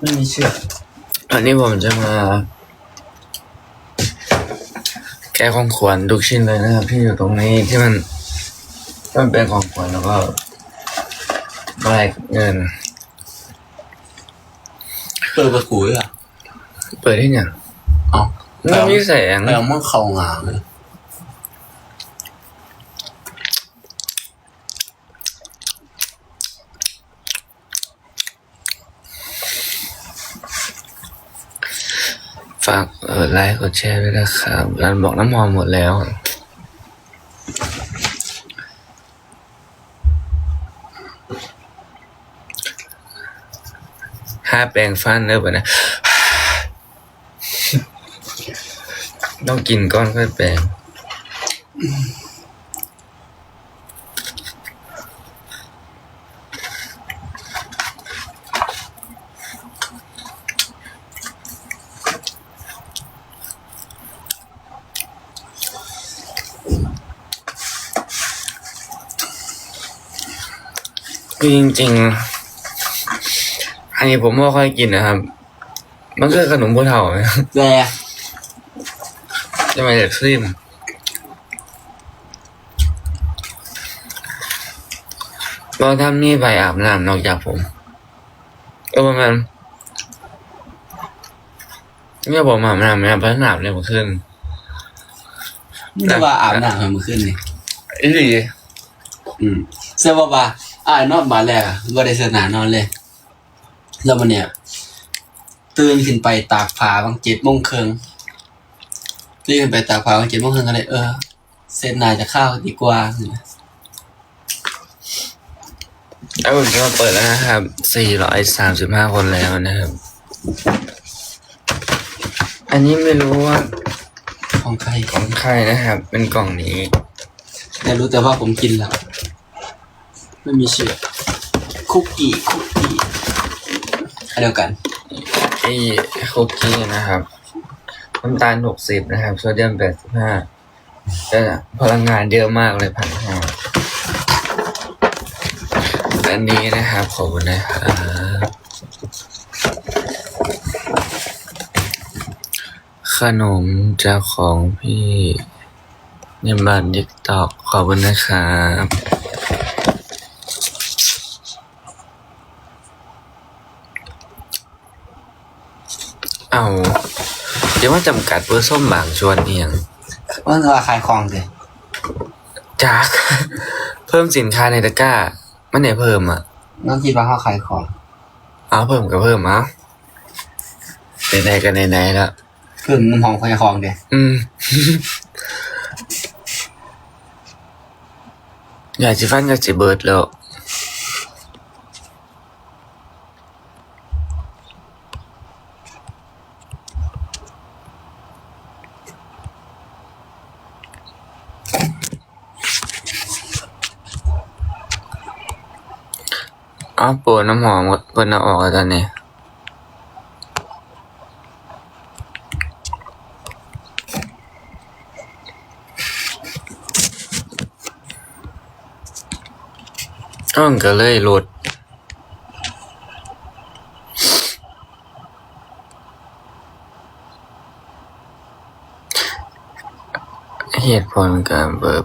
ไม่มีเชือกอันนี้ผมจะมา แก้ของขวัญทุกชิ้นเลยนะครับ ที่อยู่ตรงนี้ที่มันที่มันเป็นของขวัญแล้วก็ได้เงิน เปิดประตูอะ เปิดที่เนี่ยเอ๋อไม่มีแสง แล้วมันเข้างามเลย ฝากเออไลค์กดแชร์ด้วยนะครับร้านบอกน้ำหอมหมดแล้ว ห้าแปลงฟันเนอะปะนะ ต้องกินก้อนค่อยแปลง คือจริงๆ อันนี้ผมไม่ค่อยกินนะครับ มันคือขนมผู้เฒ่าไหมแต่จะมาจากซิมเราทำนี่ไปอาบน้ำนอกจากผมเออประมาณเนี่ยผมอาบน้ำไม่อาบน้ำเลยเมื่อคืนไม่ว่าอาบน้ำให้มันขึ้นนี่อีหลีอืมเสื้อว่าว่า อ่านอนมาแรกอะบ่ได้เสื้อหนานอนเลย แล้วมันเนี่ย ตื่นขึ้นไปตากผ้าบางเจ็ดโมงครึ่งตื่นขึ้นไปตากผ้าบางเจ็ดโมงครึ่งก็เลยเออเส้นหนาจะเข้าดีกว่าแล้วผมจะมาเปิดแล้วนะครับสี่ร้อยสามสิบห้าคนแล้วนะครับ อันนี้ไม่รู้ว่าของใครของใครนะครับ เป็นกล่องนี้แต่รู้แต่ว่าผมกินแล้ว ไม่มีเชื่อคุกกี้คุกกี้อันเดียวกันไอ้คุกกี้นะครับน้ำตาลหกสิบนะครับ โซเดียมแปดสิบห้าแต่พลังงานเยอะมากเลยพันห้าอันนี้นะครับขอบคุณนะครับขนมจากของพี่นิมบันดิกตอกขอบคุณนะครับ เอาเดี๋ยวว่าจำกัดเบอร์ส้มบางชวนเอียงว่าจะว่าขายของเลยจาก เพิ่มสินค้าในตะกร้ามันไหนเพิ่มอะน้องคิดว่าเขาขายของ เอาเพิ่มก็เพิ่มเอาไหนๆกันไหนๆแล้วเพิ่มมุมของขายของเด้อืมอยากจะฟันก็จะเบิดแล้ว อ้าวปวดน้ำหอมเพิ่นเอาออกแล้วตอนนี้ก็มันก็เลยลดเหตุผลการเบิก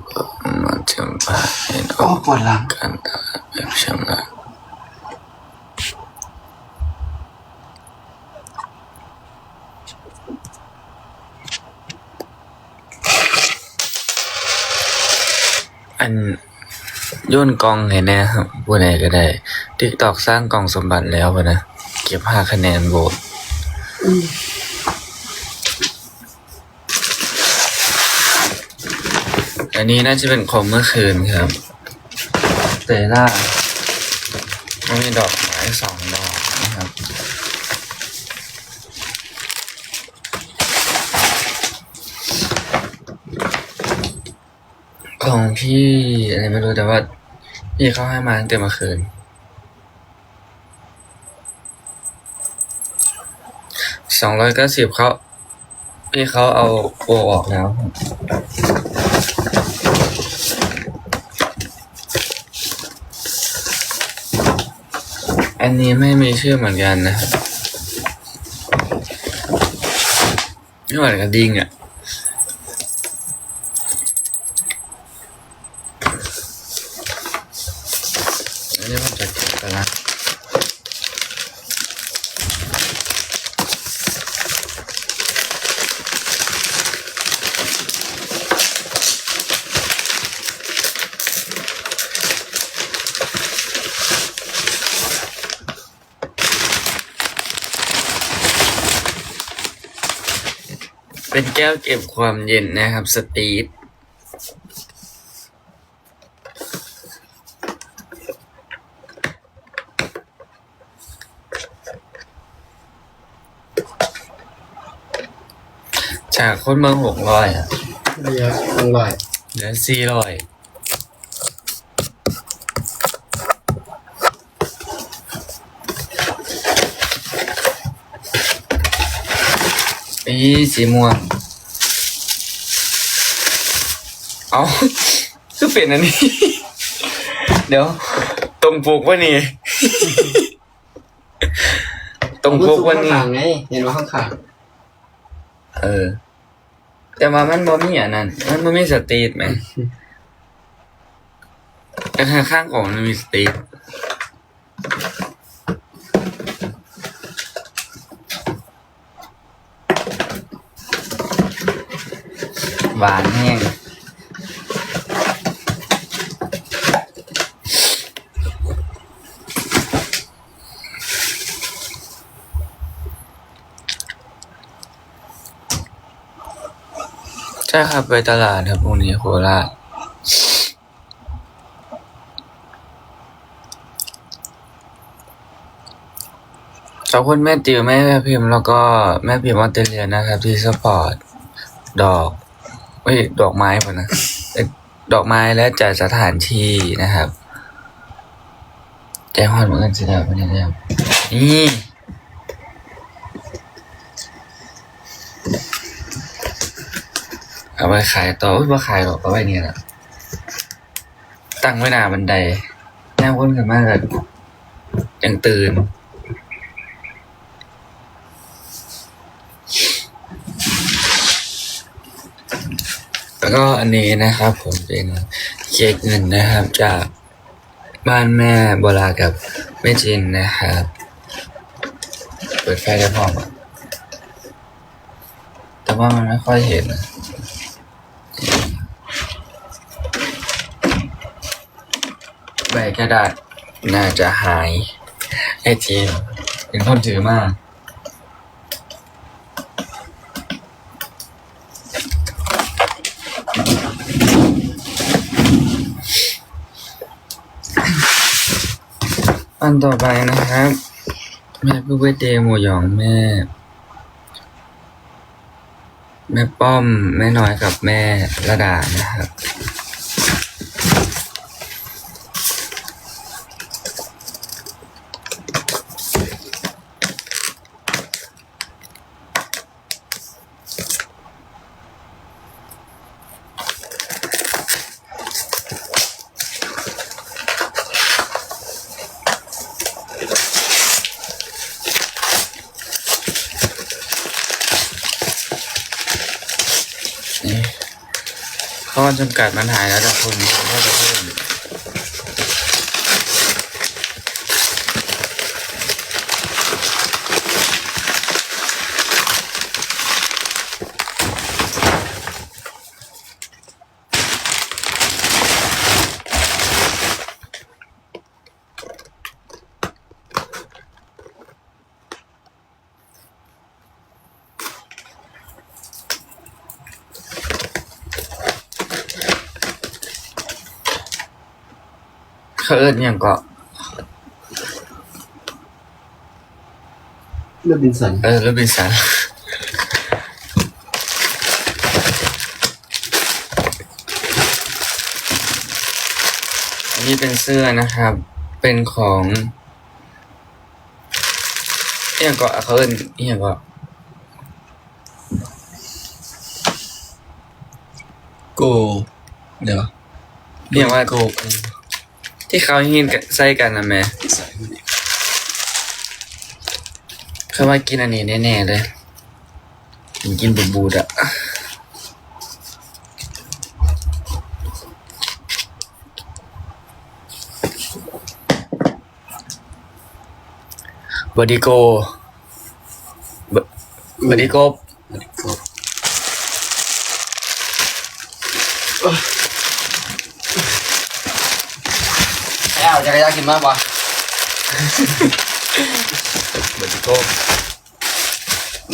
มันจำเป็นให้อโอ้อกปวดหลังการตลาดแบบชำระ อันโย่นกองเห็นไหมครับผู้ใดก็ได้ทิกตอกสร้างกองสมบัติแล้วพะนะ เก็บห้าคะแนนโหวตอันนี้น่าจะเป็นของเมื่อคืนครับเตล่ามันมีดอกไม้สอง ที่อะไรไม่รู้แต่ว่าพี่เขาให้มาตั้งแต่เมื่อคืน สองร้อยเก้าสิบเขาพี่เขาเอาโปรออกแล้วอันนี้ไม่มีชื่อเหมือนกันนะครับไม่เหมือนกับดิงอะ่ะ เป็นแก้วเก็บความเย็นนะครับสตีทจากคนเมืองหกร้อยอะไม่เยอะต้องลอยเหลือสี่ร้อยอี สีม่วง เอาคือเป็นอันนี้ เดี๋ยว ตรงปลูกวะนี่ ตรงปลูกวะนี่ข้างๆไงเห็นว่าข้างเออ แต่ว่ามันบ่มีอันนั้น มันบ่มีสตรีทไหมแต่ข้างๆของมันมีสตรีท หวานแห้งใช่ครับไปตลาดครับพรุ่งนี้โคราชขอบคุณแม่ติวแม่พิมพ์แล้วก็แม่พิมพ์ออสเตรเลียนะครับที่สปอร์ตดอก เอ้ยดอกไม้ป่ะนะดอกไม้และจัดสถานที่นะครับแจ้งฮอนเหมือนกันสิครับวันนี้แล้วนี่เอาไปขายต่อว่าขายหรอกเอาไว้เนี่ยนะตั้งไว้หน้าบันไดแน่คนกันมากเลยยังตื่น แล้วก็อันนี้นะครับ ผมเป็นเค้กเงินนะครับ จากบ้านแม่โบรากับแม่จินนะครับ เปิดไฟได้พร้อมอะแต่ว่ามันไม่ค่อยเห็นอะใบกระดาษน่าจะหายไอจีนเป็นคนถือมาก อันต่อไปนะครับ แม่ผู้เวเดย์หมูหยองแม่ แม่ป้อม แม่น้อยกับแม่ระดานะครับ ข้อจำกัดมันหายแล้วแต่คนก็จะเพิ่ม เขาเอิญอย่างก็ๆเลือดบินสัน เออรถบินสันอันนี้เป็นเสื้อนะครับ เป็นของอหย่างก็เขาเอิญอหย่างก็โกเดี๋ยวเรียกว่าโก ที่เขาหินใส่กันนะแม่เขาว่ากินอันนี้แน่ๆเลยกินกินบูดบูดอะบอดีโกบอดีโกแอลจักร ยานกินมากปะบอดี้โก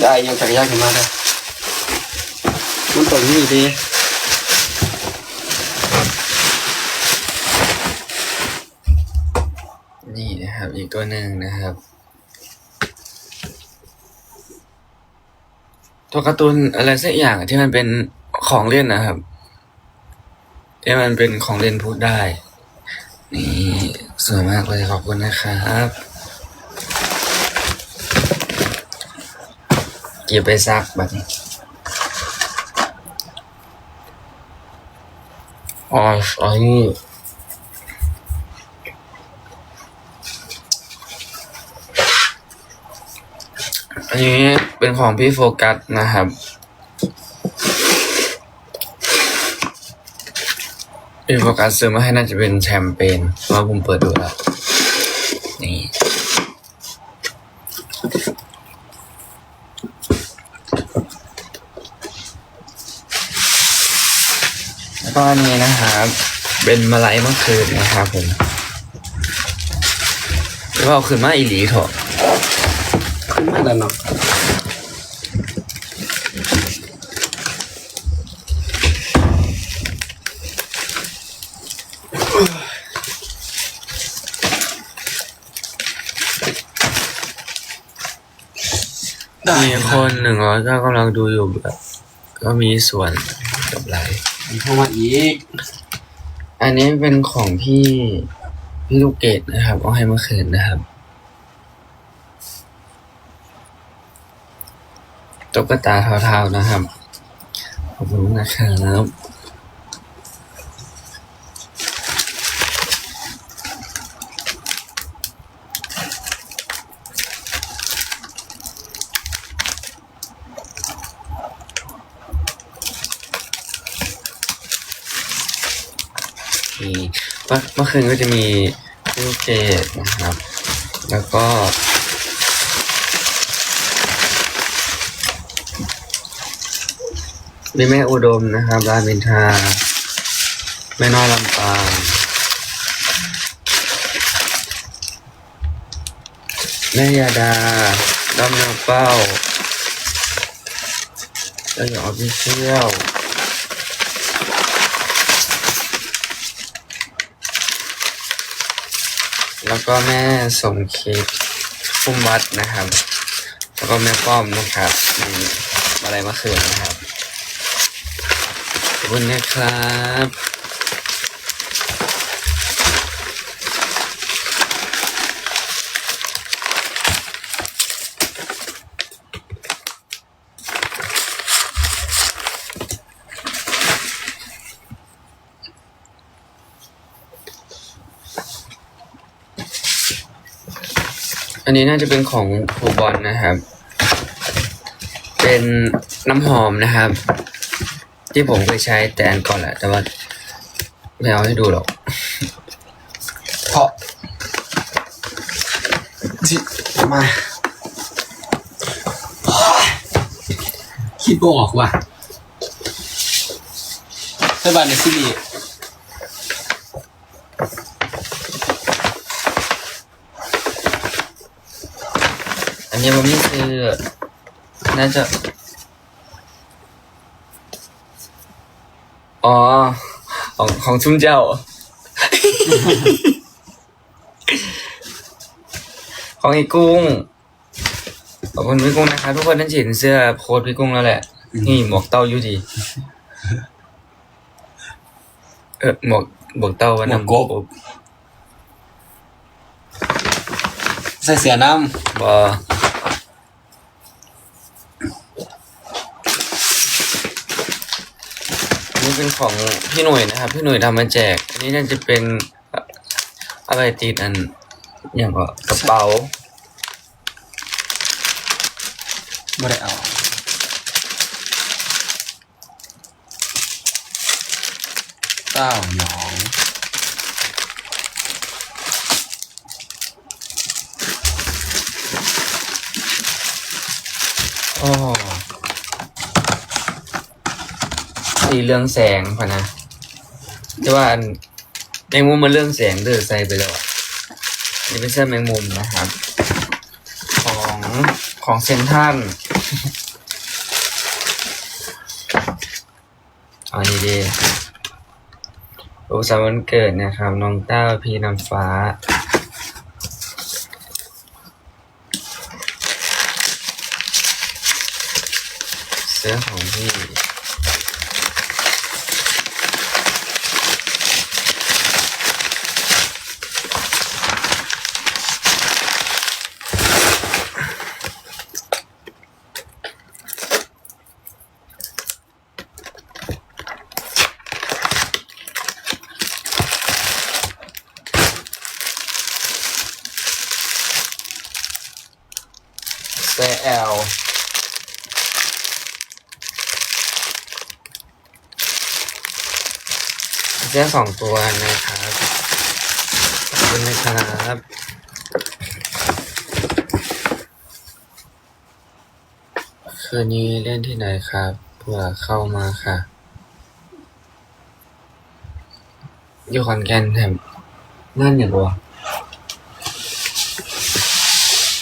ได้ยังจักรยานกินมากเลยมันตรงนี้ดีนี่นะครับ อีกตัวหนึ่งนะครับ ตัวการ์ตูนอะไรสักอย่างที่มันเป็นของเล่นนะครับที่มันเป็นของเล่นพูดได้ นี่ส วยมากเลยขอบคุณนะครับเก็บไปซักแบบนี้อ๋ออ๋อนี่อันนี้เป็นของพี่โฟกัสนะครับ พี่โฟกัสซื้อมาให้น่าจะเป็นแชมเปญเพราะผมเปิดดูแล้วนี่แล้วก็อันนี้นะครับเป็นมาลัยเมื่อคืนนะครับผมแล้วก็เอาคืนมาอีหลีเถอะขึ้นมาแล้วเนาะได้ มี คนหนึ่งร้อยเก้ากำลังดูอยู่แบบก็มีส่วนกับไลฟ์มีเข้ามาอีก อันนี้เป็นของพี่พี่ลูกเกดนะครับเอาให้เมื่อคืนนะครับตุ๊กตาเทาๆนะครับ ขอบคุณนะครับ มีเมื่อเมื่อคืนก็จะมีลูกเกดนะครับ แล้วก็ มีแม่อุดมนะครับรามินทา แม่น้อยลำปางแม่ยาดาดอมเนาเป้าเจ้าหยองออฟฟิเชียล แล้วก็แม่สมคิดพุ่มวัดนะครับ แล้วก็แม่ป้อมนะครับมีอะไรมาคืนนะครับขอบคุณนะครับ อันนี้น่าจะเป็นของครูบอลนะครับ เป็นน้ำหอมนะครับ ที่ผมเคยใช้แต่อันก่อนแหละ แต่ว่าไม่เอาให้ดูหรอกเพราะที่มาคิดบ่ออกว่ะใช่ป่ะในซีรีส์ อันนี้มันนี่คือ น่าจะ อ๋อ ของของชุ่มเจ้า ของอีกุ้ง ขอบคุณพี่กุ้งนะครับทุกคนนั่นเห็นเสื้อโค้ดพี่กุ้งแล้วแหละ นี่หมวกเต้าอยู่ดี เออหมวกหมวกเต้าวันหมวกน้ำกบ ใส่เสียน้บ เป็นของพี่หน่วยนะครับ พี่หน่วยทำมาแจก อันนี้น่าจะเป็นอะไรติดอันอย่างก็กระเป๋าไม่ได้เอาเต้าหยองโอ สีเรื่องแสงพะนะจะว่าอันแมงมุมมันเรื่องแสงเดือใส่ไปแล้วอะนี่เป็นเสื้อแมงมุมนะครับ ของของเซนทันอันนี้ดีโอ้สามวันเกิดนะครับ น้องเต้าพี่น้ำฟ้าเสื้อของพี่ เสื้อแอลเสื้อสองตัวนะครับขอบคุณนะครับคืนนี้เล่นที่ไหนครับเผื่อเข้ามาค่ะ อยู่ขอนแก่นแถมนั่นอย่างวะ